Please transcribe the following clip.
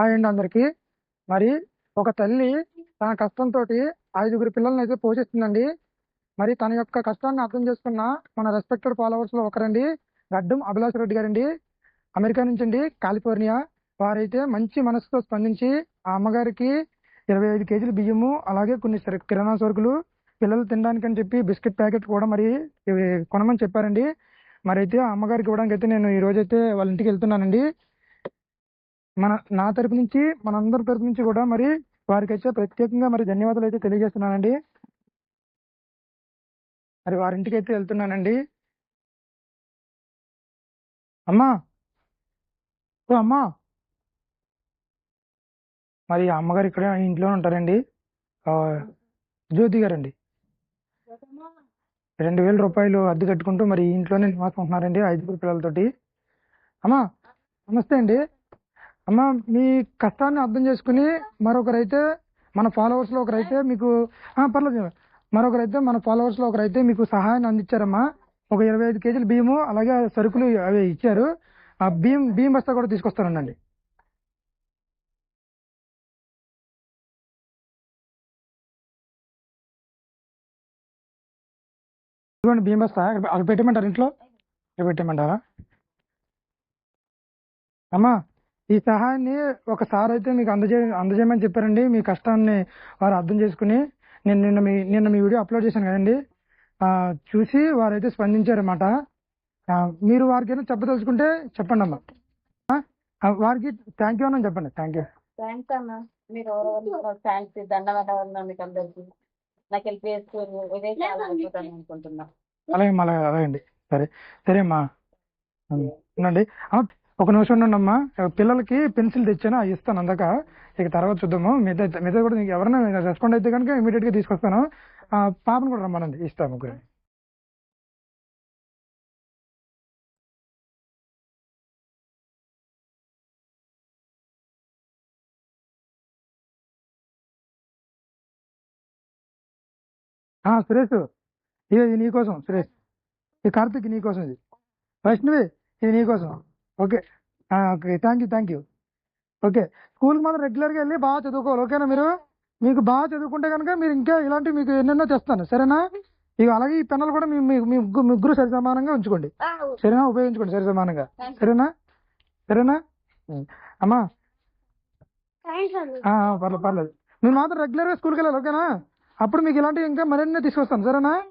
Hi అండి అందరికి. మరి ఒక తల్లి తన కష్టంతో ఐదుగురు పిల్లల్ని అయితే పోషిస్తుందండి. మరి తన యొక్క కష్టాన్ని అర్థం చేసుకున్న మన రెస్పెక్టెడ్ ఫాలోవర్స్లో ఒకరండి గడ్డం అభిలాష్ రెడ్డి గారండి. అమెరికా నుంచి అండి కాలిఫోర్నియా. వారైతే మంచి మనసుతో స్పందించి ఆ అమ్మగారికి ఇరవై ఐదు కేజీల బియ్యము అలాగే కొన్ని కిరాణా సరుకులు పిల్లలు తినడానికి అని చెప్పి బిస్కెట్ ప్యాకెట్ కూడా మరి ఇవి కొనమని చెప్పారండి. మరి అయితే ఆ అమ్మగారికి ఇవ్వడానికి అయితే నేను ఈ రోజైతే వాళ్ళ ఇంటికి వెళ్తున్నానండి. మన నా తరపు నుంచి మనందరి తరపు నుంచి కూడా మరి వారికి అయితే ప్రత్యేకంగా మరి ధన్యవాదాలు అయితే తెలియజేస్తున్నానండి. మరి వారింటికి అయితే వెళ్తున్నానండి. అమ్మా! ఓ అమ్మా! మరి అమ్మగారు ఇక్కడ ఇంట్లో ఉంటారండి. జ్యోతి గారండి. రెండు వేల రూపాయలు అద్దె కట్టుకుంటూ మరి ఇంట్లోనే నివాసం ఉంటున్నారండి ఐదుగురు పిల్లలతోటి. అమ్మా! నమస్తే అండి. అమ్మా మీ కష్టాన్ని అర్థం చేసుకుని మరొకరైతే మన ఫాలోవర్స్లో ఒకరైతే మీకు పర్లేదు. మరొకరైతే మన ఫాలోవర్స్లో ఒకరైతే మీకు సహాయాన్ని అందించారమ్మా. ఒక ఇరవై ఐదు కేజీల బియ్యము అలాగే సరుకులు అవి ఇచ్చారు. ఆ బియ్యం బియ్యం బస్తా కూడా తీసుకొస్తానండి ఇవ్వండి బియ్యం బస్తా. అక్కడ పెట్టమంటారు ఇంట్లో? పెట్టమంటారా? అమ్మా ఈ సహాయాన్ని ఒకసారి అయితే మీకు అందజే అందజేయమని చెప్పారండి. మీ కష్టాన్ని వారు అర్థం చేసుకుని నేను నిన్న మీ నిన్న మీ వీడియో అప్లోడ్ చేశాను కదండి. ఆ, చూసి వారైతే స్పందించారన్నమాట. మీరు వారికి ఏమైనా చెప్పదలుచుకుంటే చెప్పండి అమ్మా. వారికి థ్యాంక్ యూ అని చెప్పండి. థ్యాంక్ యూ థ్యాంక్స్ అన్న. మీరు థ్యాంక్స్ దండవట మీకు అందరికి. నాకు హెల్ప్ చేస్తారు ఇదే చాలా అయిపోతాను అనుకుంటున్నా. అలాగే అమ్మా, అలాగే అలాగే అండి సరే సరే అమ్మా. ఉండండి. ఒక నిమిషం ఉండమ్మా పిల్లలకి పెన్సిల్ తెచ్చాను అవి ఇస్తాను అందాక. ఇక తర్వాత చూద్దాము. మిగతా మిగతా కూడా నీకు ఎవరైనా రెస్పాండ్ అయితే కనుక ఇమీడియట్గా తీసుకొస్తాను. పాపను కూడా రమ్మనండి. ఇస్తాను ముగ్గురు సురేష్. ఇది నీకోసం సురేష్. ఈ కార్తిక్ నీకోసం ఇది. వైష్ణవి ఇది నీకోసం okay. Okay. Thank you thank you okay. స్కూల్కి మాత్రం రెగ్యులర్గా వెళ్ళి బాగా చదువుకోవాలి. ఓకేనా మీరు? మీకు బాగా చదువుకుంటే కనుక మీరు ఇంకా ఇలాంటివి మీకు ఎన్నెన్నో తెస్తాను. సరేనా? ఇక అలాగే ఈ పెన్నులు కూడా మీ మీ- ముగ్గురు సరి సమానంగా ఉంచుకోండి. సరేనా? ఉపయోగించుకోండి సరి సమానంగా సరేనా? సరేనా? అమ్మా. పర్లేదు పర్లేదు. మీరు మాత్రం రెగ్యులర్గా స్కూల్కి వెళ్ళాలి. ఓకేనా? అప్పుడు మీకు ఇలాంటివి ఇంకా మరిన్ని తీసుకొస్తాను. సరేనా?